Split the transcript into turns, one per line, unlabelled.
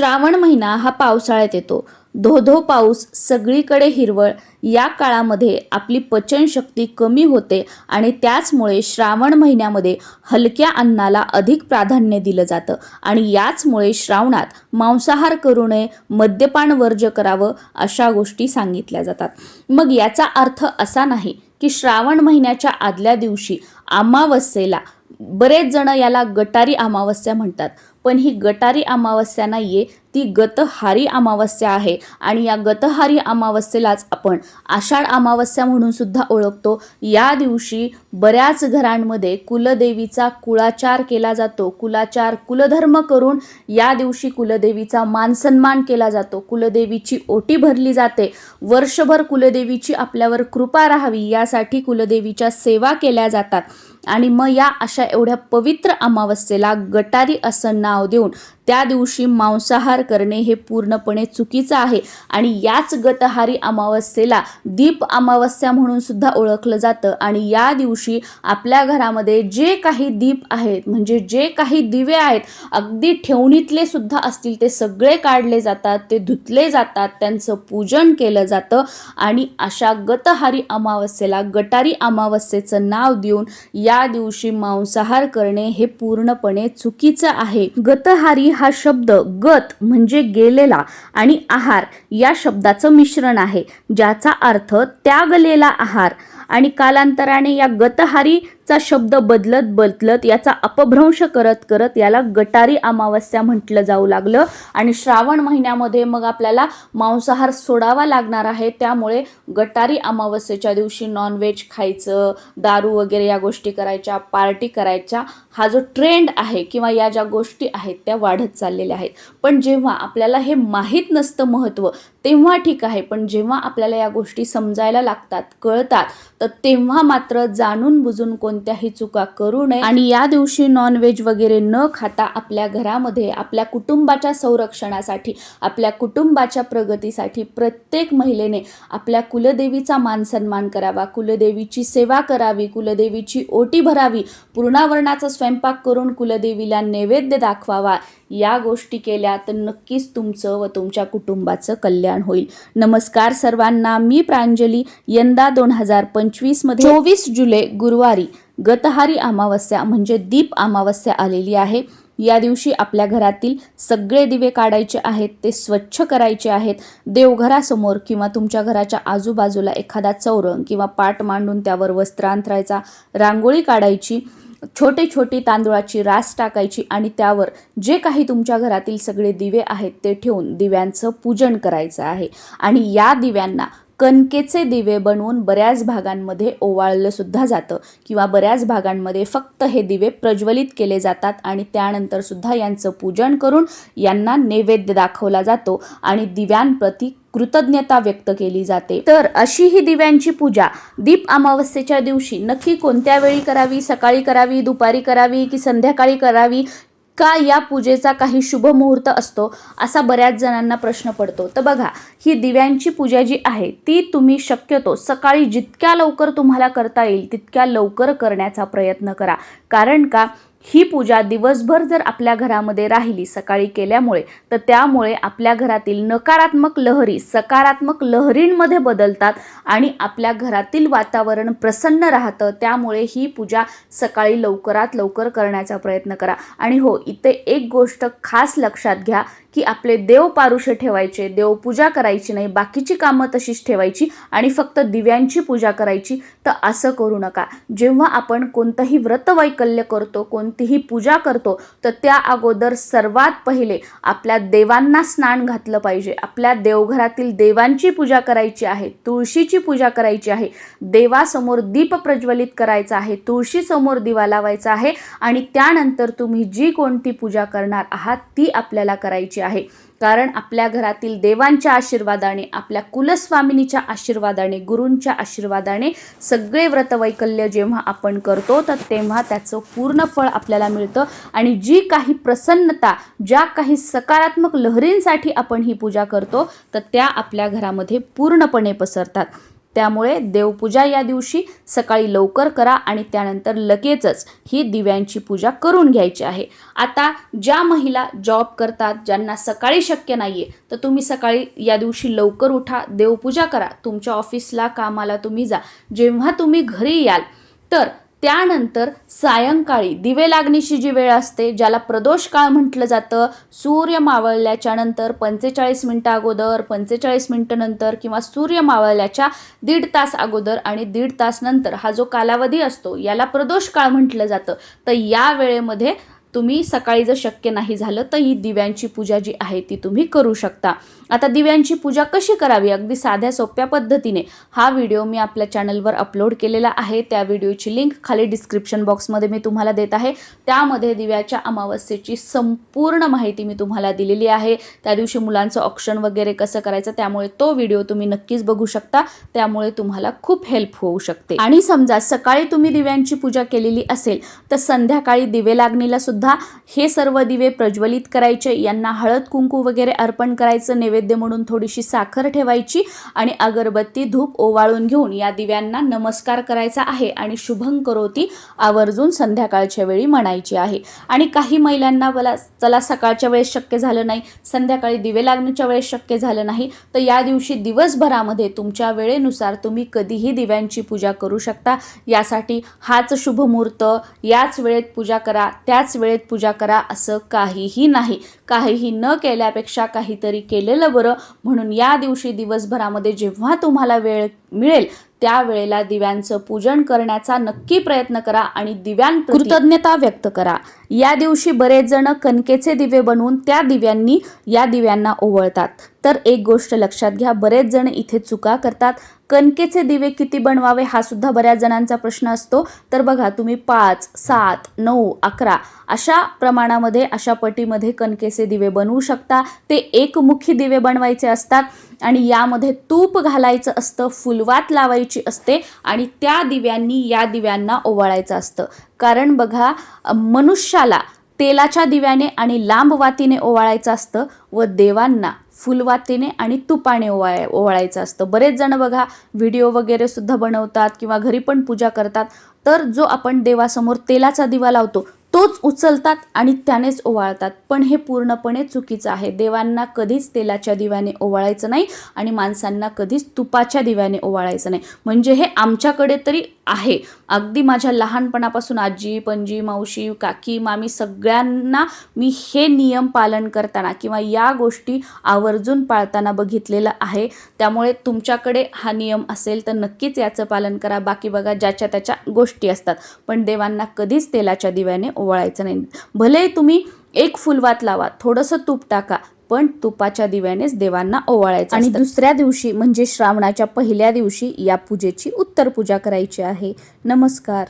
श्रावण महिना हा पावसाळ्यात येतो. धोधो पाऊस सगळीकडे हिरवळ. या काळामध्ये आपली पचनशक्ती कमी होते आणि त्याचमुळे श्रावण महिन्यामध्ये हलक्या अन्नाला अधिक प्राधान्य दिलं जातं आणि याचमुळे श्रावणात मांसाहार करू नये मद्यपान वर्ज्य करावं अशा गोष्टी सांगितल्या जातात. मग याचा अर्थ असा नाही की श्रावण महिन्याच्या आदल्या दिवशी अमावस्येला बरेच जण याला गटारी अमावस्या म्हणतात. पण ही गटारी अमावस्या आहे ती गतहारी अमावस्या आहे. आणि या गतहारी अमावस्येलाच आपण आषाढ अमावस्या म्हणून सुद्धा ओळखतो. या दिवशी बऱ्याच घरांमध्ये कुलदेवीचा कुळाचार केला जातो. कुलाचार कुलधर्म करून या दिवशी कुलदेवीचा मानसन्मान केला जातो. कुलदेवीची ओटी भरली जाते. वर्षभर कुलदेवीची आपल्यावर कृपा राहावी यासाठी कुलदेवीच्या सेवा केल्या जातात. आणि मग या अशा एवढ्या पवित्र अमावस्येला गटारी असं नाव देऊन त्या दिवशी मांसाहार करणे हे पूर्णपणे चुकीचं आहे. आणि याच गतहारी अमावस्येला दीप अमावस्या म्हणून सुद्धा ओळखलं जातं. आणि या दिवशी आपल्या घरामध्ये जे काही दीप आहेत म्हणजे जे काही दिवे आहेत अगदी ठेवणीतले सुद्धा असतील ते सगळे काढले जातात ते धुतले जातात त्यांचं पूजन केलं जातं. आणि अशा गतहारी अमावस्येला गटारी अमावस्येचं नाव देऊन या दिवशी मांसाहार करणे हे पूर्णपणे चुकीचं आहे. गतहारी हा शब्द गत म्हणजे गेलेला आणि आहार या शब्दाचं मिश्रण आहे ज्याचा अर्थ त्यागलेला आहार. आणि कालांतराने या गतहारी चा शब्द बदलत बदलत याचा अपभ्रंश करत करत याला गटारी अमावस्या म्हटलं जाऊ लागलं. आणि श्रावण महिन्यामध्ये मग आपल्याला मांसाहार सोडावा लागणार आहे. त्यामुळे गटारी अमावस्येच्या दिवशी नॉनव्हेज खायचं दारू वगैरे या गोष्टी करायच्या पार्टी करायच्या हा जो ट्रेंड आहे किंवा या ज्या गोष्टी आहेत त्या वाढत चाललेल्या आहेत. पण जेव्हा आपल्याला हे माहीत नसतं महत्त्व तेव्हा ठीक आहे. पण जेव्हा आपल्याला या गोष्टी समजायला लागतात कळतात तर तेव्हा मात्र जाणून बुजून कोण कोणत्याही चुका करू नये. आणि या दिवशी नॉनव्हेज वगैरे न खाता आपल्या घरामध्ये आपल्या कुटुंबाच्या संरक्षणासाठी आपल्या कुटुंबाच्या प्रगतीसाठी प्रत्येक महिलेने आपल्या कुलदेवीचा मानसन्मान करावा कुलदेवीची सेवा करावी कुलदेवीची ओटी भरावी पूर्णावरणाचा स्वयंपाक करून कुलदेवीला नैवेद्य दाखवावा. या गोष्टी केल्या तर नक्कीच तुमचं व तुमच्या कुटुंबाचं कल्याण होईल. नमस्कार सर्वांना मी प्रांजली. यंदा दोन हजार पंचवीसमध्ये चोवीस जुलै गुरुवारी गतहारी अमावस्या म्हणजे दीप अमावस्या आलेली आहे. या दिवशी आपल्या घरातील सगळे दिवे काढायचे आहेत ते स्वच्छ करायचे आहेत. देवघरासमोर किंवा तुमच्या घराच्या आजूबाजूला एखादा चौरंग किंवा पाट मांडून त्यावर वस्त्र अंथरायचा रांगोळी काढायची छोटे छोटी तांदूळाची रास टाकायची आणि त्यावर जे काही तुमच्या घरातील सगळे दिवे आहेत ते ठेवून दिव्यांचं पूजन करायचं आहे. आणि या दिव्यांना कणकेचे दिवे बनवून बऱ्याच भागांमध्ये ओवाळलं सुद्धा जातं किंवा बऱ्याच भागांमध्ये फक्त हे दिवे प्रज्वलित केले जातात आणि त्यानंतर सुद्धा यांचं पूजन करून यांना नैवेद्य दाखवला जातो आणि दिव्यांप्रती कृतज्ञता व्यक्त केली जाते. तर अशी ही दिव्यांची पूजा दीप अमावस्येच्या दिवशी नक्की कोणत्या वेळी करावी? सकाळी करावी? दुपारी करावी? की संध्याकाळी करावी? का या पूजेचा काही शुभ मुहूर्त असतो? असा बऱ्याच जणांना प्रश्न पडतो. तर बघा ही दिव्यांची पूजा जी आहे ती तुम्ही शक्यतो सकाळी जितक्या लवकर तुम्हाला करता येईल तितक्या लवकर करण्याचा प्रयत्न करा. कारण का? ही पूजा दिवसभर जर आपल्या घरामध्ये राहिली सकाळी केल्यामुळे तर त्यामुळे आपल्या घरातील नकारात्मक लहरी सकारात्मक लहरींमध्ये बदलतात आणि आपल्या घरातील वातावरण प्रसन्न राहतं. त्यामुळे ही पूजा सकाळी लवकरात लवकर करण्याचा प्रयत्न करा. आणि हो इथे एक गोष्ट खास लक्षात घ्या की आपले देव पारुषे ठेवायचे देवपूजा करायची नाही बाकीची कामं तशीच ठेवायची आणि फक्त दिव्यांची पूजा करायची तर असं करू नका. जेव्हा आपण कोणतंही व्रतवैकल्य करतो कोणतीही पूजा करतो तर त्या अगोदर सर्वात पहिले आपल्या देवांना स्नान घातलं पाहिजे. आपल्या देवघरातील देवांची पूजा करायची आहे तुळशीची पूजा करायची आहे देवासमोर दीप प्रज्वलित करायचा आहे तुळशीसमोर दिवा लावायचा आहे आणि त्यानंतर तुम्ही जी कोणती पूजा करणार आहात ती आपल्याला करायची आहे. कारण आपल्या घरातील देवांच्या आशीर्वादाने आपल्या कुलस्वामिनीच्या आशीर्वादाने गुरूंच्या आशीर्वादाने सगळे व्रतवैकल्य जेव्हा आपण करतो तर तेव्हा त्याचं पूर्ण फळ आपल्याला मिळतं. आणि जी काही प्रसन्नता ज्या काही सकारात्मक लहरींसाठी आपण ही पूजा करतो तर त्या आपल्या घरामध्ये पूर्णपणे पसरतात. त्यामुळे देवपूजा या दिवशी सकाळी लवकर करा आणि त्यानंतर लगेचच ही दिव्यांची पूजा करून घ्यायची आहे. आता ज्या महिला जॉब करतात ज्यांना सकाळी शक्य नाही आहे तर तुम्ही सकाळी या दिवशी लवकर उठा देवपूजा करा. तुमच्या ऑफिसला कामाला तुम्ही जा. जेव्हा तुम्ही घरी याल तर त्यानंतर सायंकाळी दिवे लागणीची जी वेळ असते ज्याला प्रदोष काळ म्हटलं जातं सूर्य मावळल्याच्या नंतर पंचेचाळीस मिनटं अगोदर पंचेचाळीस मिनटं नंतर किंवा सूर्य मावळल्याच्या दीड तास अगोदर आणि दीड तास नंतर हा जो कालावधी असतो याला प्रदोष काळ म्हटलं जातं. तर या वेळेमध्ये तुम्ही सकाळी जर शक्य नाही झालं तर ही दिव्यांची पूजा जी आहे ती तुम्ही करू शकता. आता दिव्यांची पूजा कशी करावी? अगदी साध्या सोप्या पद्धतीने. हा व्हिडिओ मी आपल्या चॅनलवर अपलोड केलेला आहे. त्या व्हिडिओची लिंक खाली डिस्क्रिप्शन बॉक्समध्ये मी तुम्हाला देत आहे. त्यामध्ये दिव्याच्या अमावस्येची संपूर्ण माहिती मी तुम्हाला दिलेली आहे. त्या दिवशी मुलांचं ऑप्शन वगैरे कसं करायचं त्यामुळे तो व्हिडिओ तुम्ही नक्कीच बघू शकता. त्यामुळे तुम्हाला खूप हेल्प होऊ शकते. आणि समजा सकाळी तुम्ही दिव्यांची पूजा केलेली असेल तर संध्याकाळी दिवे लागणीला सुद्धा सुद्धा हे सर्व दिवे प्रज्वलित करायचे. यांना हळद कुंकू वगैरे अर्पण करायचं नैवेद्य म्हणून थोडीशी साखर ठेवायची आणि अगरबत्ती धूप ओवाळून घेऊन या दिव्यांना नमस्कार करायचा आहे आणि शुभं करोती आवर्जून संध्याकाळच्या वेळी म्हणायची आहे. आणि काही महिलांना मला चला सकाळच्या वेळेस शक्य झालं नाही संध्याकाळी दिवे लागण्याच्या वेळेस शक्य झालं नाही तर या दिवशी दिवसभरामध्ये तुमच्या वेळेनुसार तुम्ही कधीही दिव्यांची पूजा करू शकता. यासाठी हाच शुभ मुहूर्त याच वेळेत पूजा करा त्याच वेळेत पूजा करा असं काहीही नाही. काहीही न केल्यापेक्षा काहीतरी केलेलं बरं. म्हणून या दिवशी दिवसभरामध्ये जेव्हा तुम्हाला वेळ मिळेल त्या वेळेला दिव्यांचं पूजन करण्याचा नक्की प्रयत्न करा आणि दिव्यां कृतज्ञता व्यक्त करा. या दिवशी बरेच जण कणकेचे दिवे बनवून त्या दिव्यांनी या दिव्यांना ओवळतात. तर एक गोष्ट लक्षात घ्या बरेच जण इथे चुका करतात. कणकेचे दिवे किती बनवावे हा सुद्धा बऱ्याच जणांचा प्रश्न असतो. तर बघा तुम्ही पाच सात नऊ अकरा अशा प्रमाणामध्ये अशा पटीमध्ये कणकेचे दिवे बनवू शकता. ते एकमुखी दिवे बनवायचे असतात आणि यामध्ये तूप घालायचं असतं फुलवात लावायची असते आणि त्या दिव्यांनी या दिव्यांना ओवाळायचं असतं. कारण बघा मनुष्याला तेलाच्या दिव्याने आणि लांब वातीने ओवाळायचं असतं व देवांना फुलवातीने आणि तुपाने ओवाय ओवाळायचं असतं. बरेच जण बघा व्हिडिओ वगैरे सुद्धा बनवतात किंवा घरी पण पूजा करतात. तर जो आपण देवासमोर तेलाचा दिवा लावतो तोच उचलतात आणि त्यानेच ओवाळतात. पण हे पूर्णपणे चुकीचं आहे. देवांना कधीच तेलाच्या दिव्याने ओवाळायचं नाही आणि माणसांना कधीच तुपाच्या दिव्याने ओवाळायचं नाही. म्हणजे हे आमच्याकडे तरी आहे. अगदी माझ्या लहानपणापासून आजी पणजी मावशी काकी मामी सगळ्यांना मी हे नियम पालन करताना किंवा या गोष्टी आवर्जून पाळताना बघितलेलं आहे. त्यामुळे तुमच्याकडे हा नियम असेल तर नक्कीच याचं पालन करा. बाकी बघा ज्याच्या त्याच्या गोष्टी असतात. पण देवांना कधीच तेलाच्या दिव्याने ओवाळायचं नाही. भले तुम्ही एक फुलवात लावा थोडंसं तूप टाका पण तुपाच्या दिव्यानेच देवांना ओवाळायचं आणि दुसऱ्या दिवशी म्हणजे श्रावणाच्या पहिल्या दिवशी या पूजेची उत्तर पूजा करायची आहे. नमस्कार.